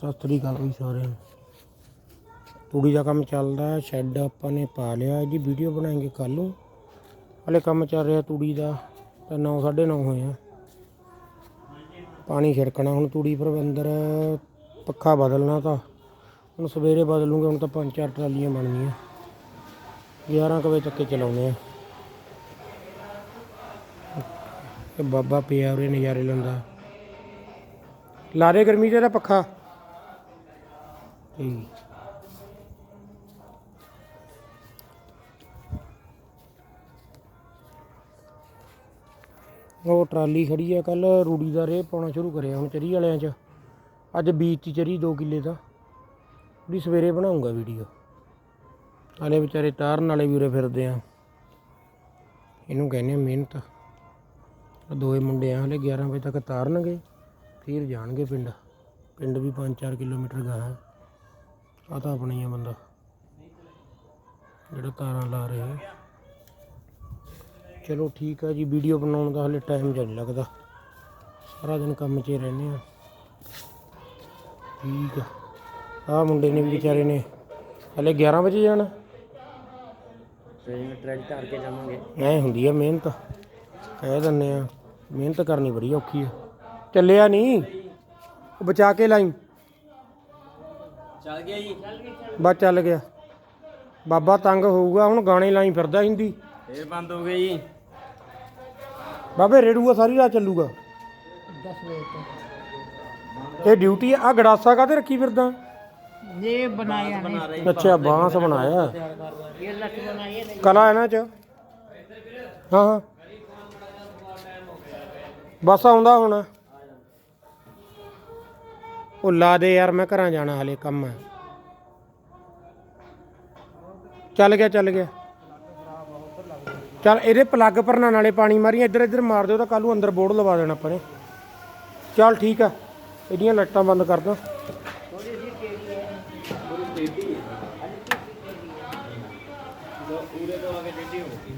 ਸਤਿ ਸ੍ਰੀ ਅਕਾਲ ਵੀ ਸਾਰਿਆਂ ਨੂੰ। ਤੂੜੀ ਦਾ ਕੰਮ ਚੱਲਦਾ, ਸ਼ੈੱਡ ਆਪਾਂ ਨੇ ਪਾ ਲਿਆ ਜੀ ਵੀਡੀਓ ਬਣਾਏਂਗੇ ਕੱਲ ਨੂੰ। ਹਲੇ ਕੰਮ ਚੱਲ ਰਿਹਾ ਤੂੜੀ ਦਾ, ਤਾਂ 9 9:30 ਹੋਏ ਆ। ਪਾਣੀ ਛਿੜਕਣਾ ਹੁਣ ਤੂੜੀ ਪ੍ਰਬੰਧਰ ਪੱਖਾ ਬਦਲਣਾ ਤਾਂ। ਹੁਣ ਸਵੇਰੇ ਬਦਲੂਗੇ, ਹੁਣ ਤਾਂ ਪੰਜ, ਚਾਰ ਟਰਾਲੀਆਂ ਬਣਨੀਆਂ। 11 ਕੁ ਵਜੇ ਤੱਕ ਚਲਾਉਨੇ ਆ। ਤੇ ਬਾਬਾ ਪਿਆ ਉਰੇ ਨਜ਼ਾਰੇ ਲੈਂਦਾ। ਲਾਰੇ ਗਰਮੀ ਤੇ ਦਾ ਪੱਖਾ। ਠੀਕ ਉਹ ਟਰਾਲੀ ਖੜੀ ਆ ਕੱਲ ਰੂੜੀ ਦਾ ਰੇਹ ਪਾਉਣਾ ਸ਼ੁਰੂ ਕਰਿਆ ਹੁਣ ਚਰੀ ਵਾਲਿਆਂ 'ਚ। ਅੱਜ ਬੀਜ ਤੀ ਚਰੀ 2 ਕਿੱਲੇ ਦਾ। ਵੀ ਸਵੇਰੇ ਬਣਾਉਂਗਾ ਵੀਡੀਓ। ਹਾਲੇ ਵਿਚਾਰੇ ਤਾਰਨ ਵਾਲੇ ਵੀ ਉਰੇ ਫਿਰਦੇ ਆ। ਇਹਨੂੰ ਕਹਿੰਦੇ ਆ ਮਿਹਨਤ। ਆਹ ਦੋਏ ਮੁੰਡੇ ਆ, ਹਲੇ 11 ਵਜੇ ਤੱਕ ਤਾਰਨਗੇ। ਫਿਰ ਜਾਣਗੇ ਪਿੰਡ। ਪਿੰਡ ਵੀ 5-4 ਕਿਲੋਮੀਟਰ ਗਾ ਹੈ। ਆ ਤਾਂ ਆਪਣਾ ਆ ਬੰਦਾ। ਜਿਹੜਾ ਤਾਰਾਂ ਲਾ ਰਿਹਾ ਚਲੋ ਠੀਕ ਆ ਜੀ ਵੀਡੀਓ ਬਣਾਉਣ ਦਾ ਹਲੇ ਟਾਈਮ ਨਹੀਂ ਲੱਗਦਾ। ਸਾਰਾ ਦਿਨ ਕੰਮ 'ਚ ਹੀ ਰਹਿੰਦੇ ਆ। ਠੀਕ ਆ। ਆਹ ਮੁੰਡੇ ਨੇ ਵੀ ਵਿਚਾਰੇ ਨੇ। ਹਲੇ 11 ਵਜੇ ਜਾਣਾ। ਸਵੇਰੇ ਟਰੈਕ ਧਾਰ ਕੇ ਜਾਵਾਂਗੇ। ਐ ਹੁੰਦੀ ਆ ਮਿਹਨਤ। ਕਹਿ ਦਿੰਨੇ ਆ ਮਿਹਨਤ ਕਰਨੀ ਬੜੀ ਔਖੀ ਆ। ਚੱਲਿਆ ਨਹੀਂ ਬਚਾ ਕੇ ਲਾਈ। ਚੱਲ ਗਿਆ ਜੀ ਬਸ ਚੱਲ ਗਿਆ ਬਾਬਾ ਤੰਗ ਹੋਊਗਾ ਹੁਣ ਗਾਣੇ ਲਾਈ ਫਿਰਦਾ ਹਿੰਦੀ ਫੇਰ ਬੰਦ ਹੋ ਗਈ ਜੀ ਬਾਬੇ ਰੇੜੂਆ ਸਾਰੀ ਰਾਤ ਚੱਲੂਗਾ 10 बजे तक ਇਹ ਡਿਊਟੀ ਆ ਗੜਾਸਾ ਕਾਤੇ ਰੱਖੀ ਫਿਰਦਾ ये बनाया है ਅੱਛਾ ਬਾਂਸ ਬਣਾਇਆ ये लठ बनाई है ਕਲਾ ਇਹਨਾਂ ਚ ਹਾਂ ਹਾਂ ਬਸ ਆਉਂਦਾ ਹੁਣ ਉਹ ਲਾ ਦੇ ਯਾਰ, ਮੈਂ ਘਰਾਂ ਜਾਣਾ ਹਲੇ ਕੰਮ ਹੈ। ਚੱਲ ਗਿਆ ਚੱਲ ਗਿਆ। ਚੱਲ ਇਹਦੇ ਪਲੱਗ ਭਰਨਾ, ਨਾਲੇ ਪਾਣੀ ਮਾਰੀ ਇੱਧਰ ਇੱਧਰ ਮਾਰ ਦਿਓ ਤਾਂ ਕੱਲ ਨੂੰ ਅੰਦਰ ਬੋਰਡ ਲਵਾ ਦੇਣਾ ਆਪਾਂ ਨੇ। ਚੱਲ ਠੀਕ ਆ। ਇਹਦੀਆਂ ਲਾਈਟਾਂ ਬੰਦ ਕਰ ਦੋ ਉਰੇ ਤੋਂ ਆ ਟੇਢੀ ਹੋ ਗਈ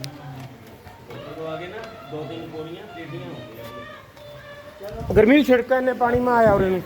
ਤੋਂ ਆ ਨਾ ਦੋ ਤਿੰਨ ਪੌੜੀਆਂ ਟੇਢੀਆਂ ਹੋ ਗਈਆਂ ਗਰਮੀ ਛਿੜਕਾਂ ਇਹਨੇ ਪਾਣੀ ਮਾ ਆਇਆ ਉਰੇ ਨੂੰ।